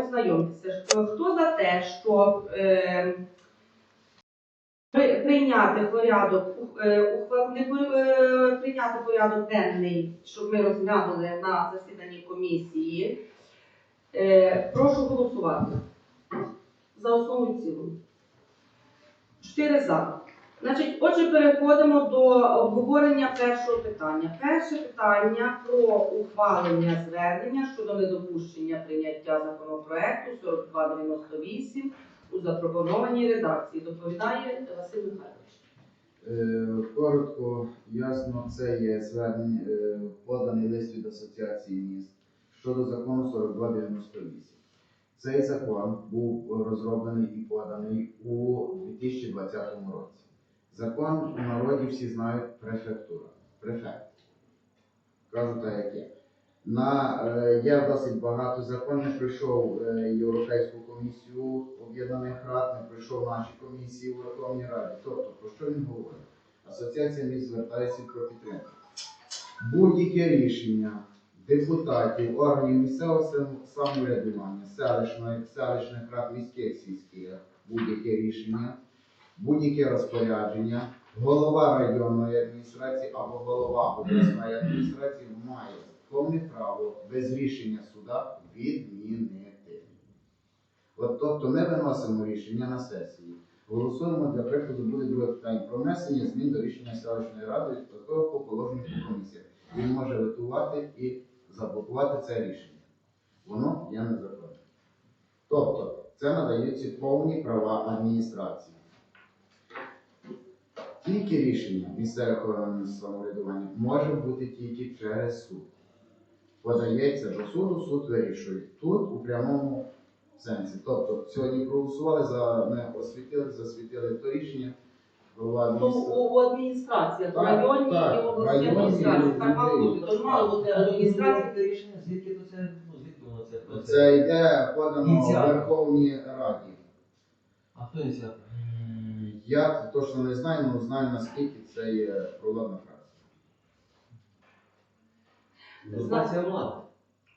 ознайомитися. Е, Хто за те, щоб е, прийняти порядок, е, ухва- не пор- е, прийняти порядок денний, щоб ми розглянули на засіданні комісії. Прошу голосувати за основу в. Чотири за. Значить, отже, переходимо до обговорення першого питання. Перше питання про ухвалення звернення щодо недопущення прийняття законопроекту 4298 у запропонованій редакції. Доповідає Василь Михайлович. Е, Коротко, ясно, це є звернення, е, поданий лист від Асоціації міст щодо закону 4298. Цей закон був розроблений і поданий у 2020 році. Закон у народі всі знають префектура. Префект. Кажу так, як є. На, е, є досить багато закон, не пройшов е, Європейську комісію Об'єднаних Рад, не пройшов наші комісії у Верховній Раді. Тобто, про що він говорить? Асоціація міст звертається про підтримку. Будь-яке рішення депутатів, органів місцевого самоврядування, селищних рад, міських сільських, будь-яке рішення, будь-яке розпорядження, голова районної адміністрації або голова обласної адміністрації має повне право без рішення суда відмінити. От, тобто ми виносимо рішення на сесії. Голосуємо для прикладу буде друге питання про внесення змін до рішення селищної ради такого по положенню по. Він може ветувати і заблокувати це рішення. Воно є незаконне. Тобто це надаються повні права адміністрації. Тільки рішення місцевих органів самоврядування може бути тільки через суд. Подається до суду, суд вирішує. Тут у прямому сенсі. Тобто сьогодні проголосували за ми освітили, засвітили то рішення. Адміністрації. у, адміністраціях, в так, і в обласній адміністрації. Так мало бути. Тож мало бути адміністрації. Це рішення, звідки то це, ну, звідки воно це? Це йде подано в Верховній Раді. А хто ініціатор? Я точно не знаю, але знаю наскільки це є провладна фракція. Узурпація влади.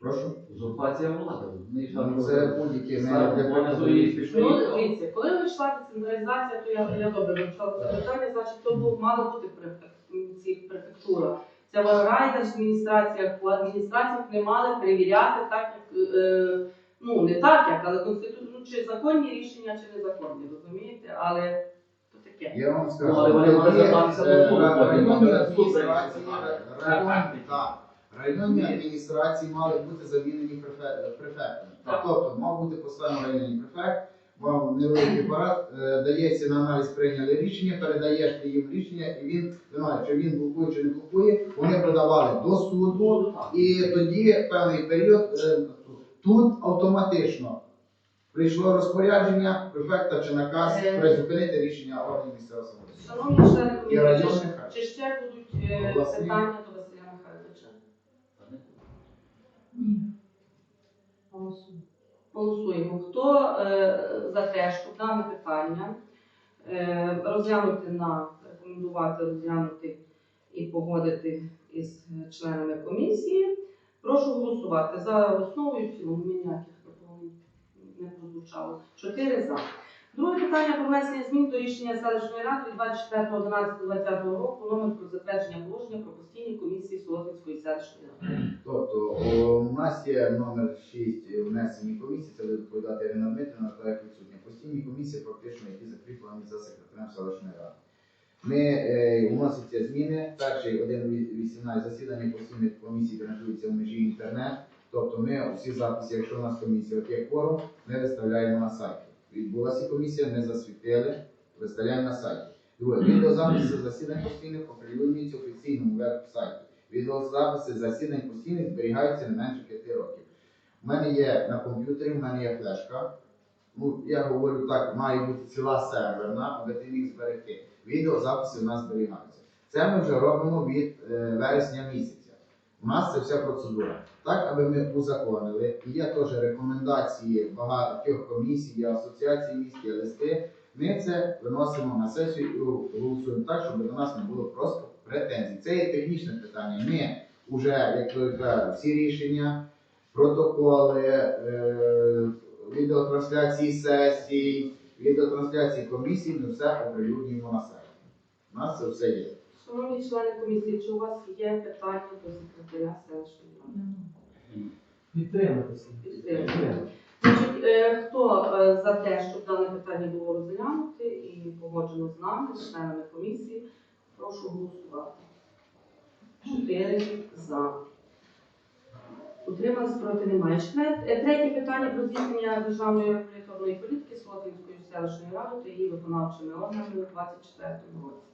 Прошу. Узурпація влади. Вони ж Ну, Це будь-які ми Ставимо для на прикладу, Ну, дивіться, коли вийшла децентралізація, то я, я добре вивчала це питання, значить, то був, мала бути префект- ці префектура. Це в райдержадміністраціях, у адміністраціях не мали перевіряти так, як, е, ну, не так, як, але конститу... ну, чи законні рішення, чи незаконні, розумієте? Але таке. Я вам скажу, Ну, але вони е, до районні адміністрації, районні- так, районні адміністрації мали бути замінені префектами. Тобто мав бути поставлений районний префект, мав невеликий апарат, е, дається на аналіз, прийняли рішення, передаєш ти їм рішення, і він винуває, чи він блокує, чи не блокує. Вони подавали до суду, і тоді певний період е, тут автоматично прийшло розпорядження префекта чи наказ Е. призупинити рішення органів місцевого самоврядування. Шановні члени І комісії, районних чи ще будуть е, Обласні. питання до Василя Михайловича? Ні. Голосуємо. Хто е, за те, щоб дане питання е, розглянути на рекомендувати розглянути і погодити із членами комісії? Прошу голосувати за основу і в цілому ніяких прозвучало. Чотири за. Друге питання про внесення змін до рішення селищної ради від 24.11.2020 року номер про затвердження положення про постійні комісії Солотвинської селищної ради. Тобто у нас є номер 6 внесені комісії, це буде доповідати Ірина Дмитрівна, так як відсутня. Постійні комісії, фактично, які закріплені за секретарем селищної ради. Ми е, вносяться зміни. Перший 1.18 засідання постійних комісій транслюється в межі інтернет. Тобто ми всі записи, якщо у нас комісія от є кворум, ми виставляємо на сайті. Відбулася комісія, ми засвітили, виставляємо на сайті. Друге, відеозаписи засідань постійних оприлюднюються в офіційному веб-сайті. Відеозаписи засідань постійних зберігаються не менше 5 років. У мене є на комп'ютері, у мене є флешка. Ну, я говорю так, має бути ціла серверна, аби ти міг зберегти. Відеозаписи у нас зберігаються. Це ми вже робимо від е, вересня місяця. У нас це вся процедура. Так, аби ми узаконили, і є теж рекомендації багатьох комісій, є асоціації міст, є листи. Ми це виносимо на сесію і голосуємо так, щоб до нас не було просто претензій. Це є технічне питання. Ми вже, як ви кажете, всі рішення, протоколи, е, відеотрансляції сесій, відеотрансляції комісій, ми все оприлюднюємо на сайті. У нас це все є. Шановні члени комісії, чи у вас є питання до секретаря селищної ради? Підтримати Значить, е, хто е, за те, щоб дане питання було розглянуте і погоджено з нами, з членами комісії, прошу голосувати. Чотири за. Утримались проти немає. Четвер- е, Третє питання про здійснення державної регуляторної політики Солотвінської селищної ради та її виконавчими органами у 2024 році.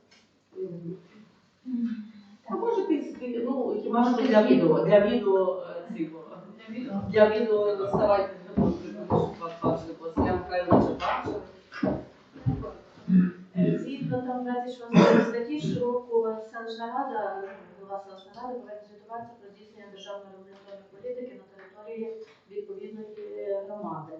А може ти, ну, хіба що для відео, для відео е, цього. Для відео доставайте щоб вас бачили, бо Василя Михайловича бачили. Згідно там 26 статті, щороку селищна рада, голова селищної ради повинна звітуватися про здійснення державної регуляторної політики на території відповідної громади.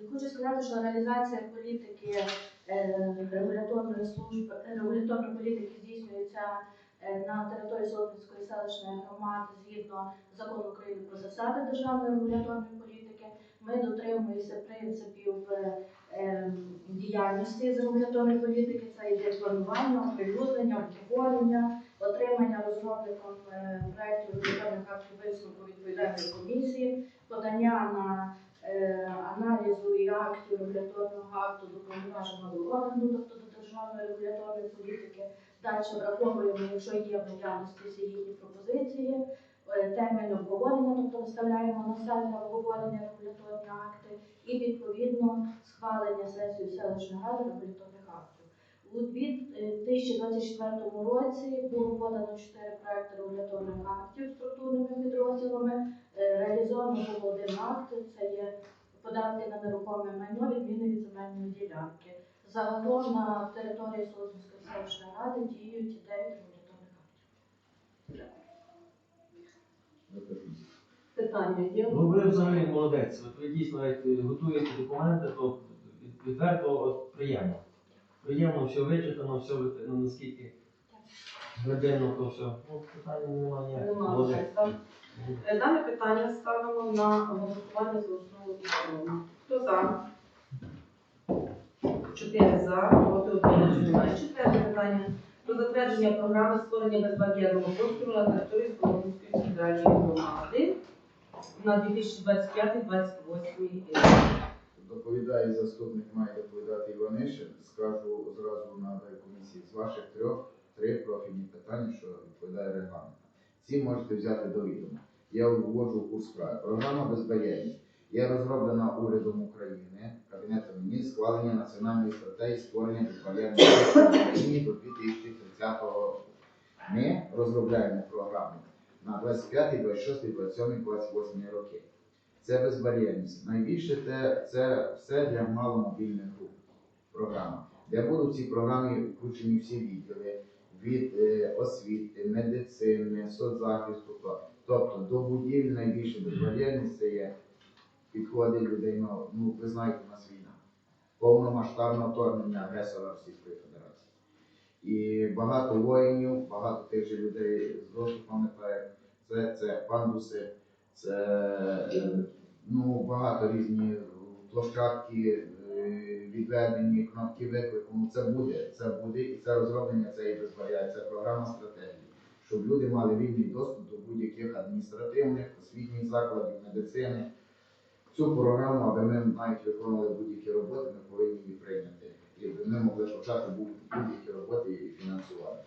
І Хочу сказати, що реалізація політики е, регуляторної служби регуляторної політики здійснюється е, на території Солотвинської селищної громади згідно закону України про засади державної регуляторної політики. Ми дотримуємося принципів е, ем, діяльності з регуляторної політики, це йде планування, оприлюднення, обговорення, отримання розробником е, проєктів регуляторних актів висновку відповідальної комісії, подання на е, аналізу і актів регуляторного акту до повноваженого органу, тобто до державної регуляторної політики. Далі враховуємо, якщо є в наявності всі їхні пропозиції, е, термін обговорення, тобто виставляємо на сайт обговорення регуляторні акти і відповідно схвалення сесії селищної ради регуляторних актів. У 2024 році було подано 4 проекти регуляторних актів структурними підрозділами. Е, Реалізовано було один акт, це є податки на нерухоме майно, відміни від земельної ділянки. Загалом на території Солодівської селищної ради діють 9 регуляторних актів. Питання є? Ну ви взагалі молодець. От ви дійсно як готуєте документи, то відверто от, приємно. Приємно, все вичитано, все ну, наскільки глибинно, то все. Ну, питання немає ніяких. Нема. Молодець. Е, Дане питання ставимо на голосування за основу і. Хто за? Чотири за, проти немає. Четверте питання про затвердження програми створення безбар'єрного простору на території Солом'янської центральної громади на 2025-2028 рік. Доповідає заступник, має доповідати Іванишин. Скажу зразу на комісії з ваших трьох три профільні питання, що відповідає регламенту. Ці можете взяти до відома. Я вводжу в курс справи. Програма безбар'єрність є розроблена урядом України, Кабінетом міністрів, схвалення національної стратегії створення безбар'єрної в Україні до 2030 року. Ми розробляємо програму на 25, 26, 27, 28 роки. Це безбар'єрність. Найбільше те, це все для маломобільних груп. Програма, де будуть в цій програмі включені всі відділи від е, освіти, медицини, соцзахисту. Тобто до будівель найбільше безбар'єрність це є підходи людей. Ну, ви знаєте, у нас війна, повномасштабне вторгнення агресора Російської Федерації. І багато воїнів, багато тих же людей з доступами проект. Це, це пандуси, це е, ну, багато різні площадки е, відведені, кнопки виклику. Ну, це буде, це буде, і це розроблення цієї безбар'єрності, це програма стратегії, щоб люди мали вільний доступ до будь-яких адміністративних, освітніх закладів, медицини. Цю програму, аби ми навіть виконували будь-які роботи, ми повинні її прийняти. І аби ми могли почати будь- будь-які роботи і фінансувати.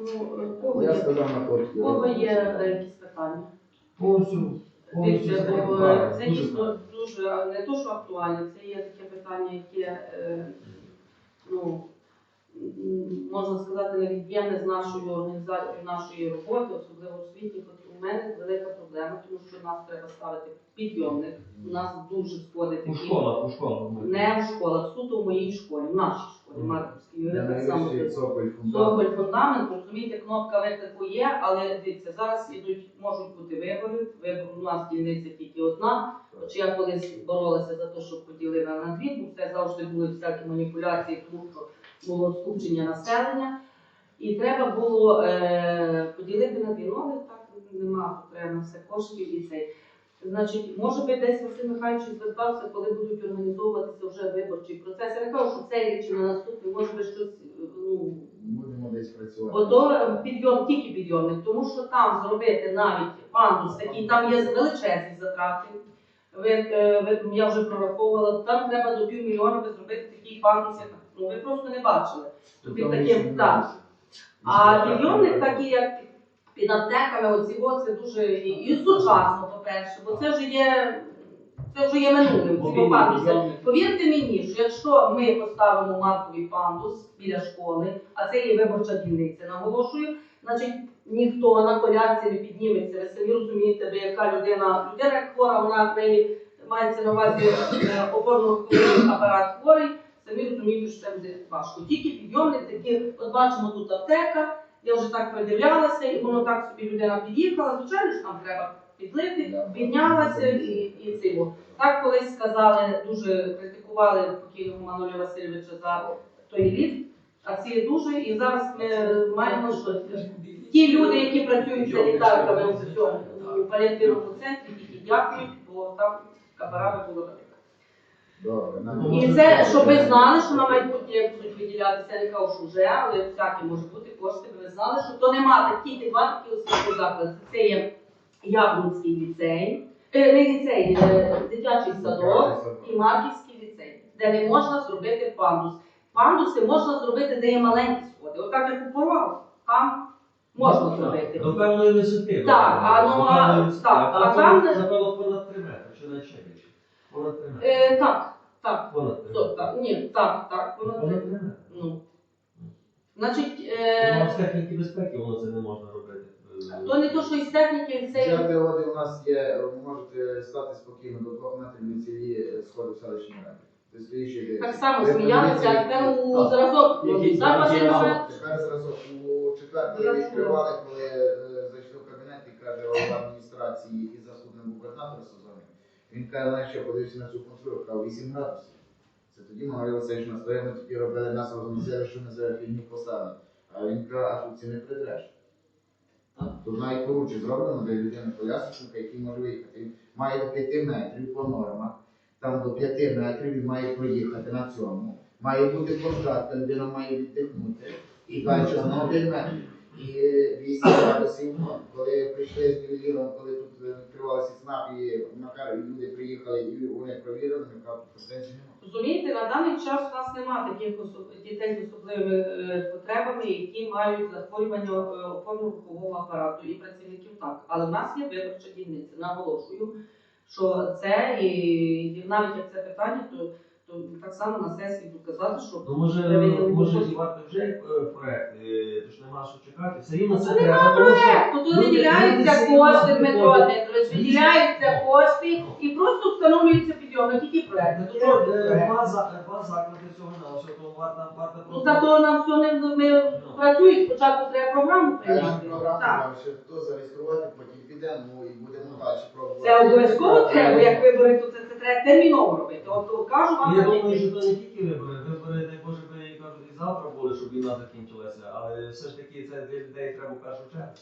Ну, е, кого Я є, сказав на короткі кого є якісь питання? Повністю. повністю Дивіться, бо, е, це дійсно дуже не то, що актуальне, це є таке питання, яке е, ну, можна сказати, невід'ємне з нашою організацією, нашої роботи, особливо. От у мене велика проблема, тому що нас треба ставити підйомник. У нас дуже сходить У школах, у школах. не в школах, суто в моїй школі, в нашій школі. Марківській. Так само найвищий цоколь фундамент. Соболь фундамент, розумієте, кнопка виклику є, але дивіться, зараз ідуть, можуть бути вибори. Вибор у нас дільниця тільки одна. Хоч я колись боролася за те, щоб поділили на дві, бо це завжди були всякі маніпуляції, тому що було скупчення населення. І треба було е, поділити на дві ноги, так нема потреби все коштів і цей. Значить, може би десь Василь Михайлович звертався, коли будуть організовуватися вже виборчий процес. Я не кажу, що цей рік чи на наступний, може би щось, ну, Будемо десь працювати. Бо то підйом, тільки підйомник, тому що там зробити навіть пандус, такий, там є величезні затрати. Ви, е, ви, я вже прораховувала, там треба до півмільйона би зробити такий пандус, як ну, ви просто не бачили. Тобто Під таким, так. А підйомник такий, як під аптеками, оці о, це дуже і, і сучасно, по-перше, бо це вже є, це вже є минулим. Ці пандуси. Повірте мені, що якщо ми поставимо марковий пандус біля школи, а це є виборча дільниця, наголошую, значить ніхто на колядці не підніметься. Ви самі розумієте, ви яка людина, людина як хвора, вона неї мається на увазі е, опорно-руховий апарат хворий. Самі розумієте, що це буде важко. Тільки підйомник такі, от бачимо тут аптека. Я вже так придивлялася, і воно так собі людина під'їхала. Звичайно, що там треба підлити, піднялася і, і цього. Так колись сказали, дуже критикували покійного Мануля Васильовича за той ліфт, а ці дуже, і зараз ми маємо, що ті люди, які працюють санітарками у цьому паліативному центрі, тільки дякують, бо там капарами було таке. Ну, І це, щоб ви знали, що на майбутнє будуть виділятися, я не кажу, що вже, але всякі може бути кошти, ви знали, що то нема тільки два такі освітні заклади. Це є Яблунський ліцей, е, не ліцей, е, дитячий садок і Марківський ліцей, де не можна зробити пандус. Пандуси можна зробити, де є маленькі сходи. Отак як у Порвал, там можна зробити. До певної висоти. Так, а ну, а- так, а там, Е, так, так, 3 так, ні, так, так, Понад 3 метри. Ну. Значить, Ну, е, а з техніки безпеки воно це не можна робити. Е, то не то, що із техніки, це Взяти води у нас є, ви можете стати спокійно до двох метрів від цієї сходу селищної ради. Тобто так само сміялися, а тепер у Так. зразок. Зараз є Василь. Михайлович- Тепер зразок у четвертій відкривали, коли е, зайшли в кабінет і каже голова адміністрації і заступник губернатора. Він каже, знаєш, що подивився на цю контролю, каже 8 градусів. Це тоді Марія Васильович настояв, ми такі робили нас розмовляли, що ми за фільмі поставили. А він каже, а тут ці не придреш. Тут навіть коротше зроблено для людини пояснюка, який може виїхати. Має до 5 метрів по нормах, там до 5 метрів він має проїхати на цьому. Має бути площадка, людина має віддихнути. І далі на 1 метр. І 8 градусів, коли прийшли з ювеліром, коли тут е, відкривалися ЦНАП, і Макар, люди приїхали, і вони провірили, ми кажуть. Розумієте, на даний час у нас немає таких особ- дітей з особливими е, потребами, які мають захворювання е, опорно-рухового апарату і працівників так. Але в нас є виборча дільниця. Наголошую, що це і навіть як це питання, то, то так само на сесії буду казати, що Ну, може, Перевірили може кошти. зівати вже е, проект, е, тож нема що чекати. Все рівно це Це треба. нема тому що проекту, тут люди- виділяються всі кошти, Дмитро. Дмитрович, виділяються кошти і просто встановлюється підйомник. Які проекти? То що тут Е, проект? Два за- два заклади цього на що то варта варта Ну зато нам все не ми працюють. Спочатку треба програму прийняти. програма, Так. ще хто зареєструвати, потім підемо ну, і будемо далі пробувати. Це обов'язково треба, як вибори, то це треба терміново робити. От, кажу вам Я думаю, що то не тільки вибори. Вибори, дай Боже, би кажуть, і завтра були, щоб війна закінчилася, але все ж таки це для людей треба в першу чергу.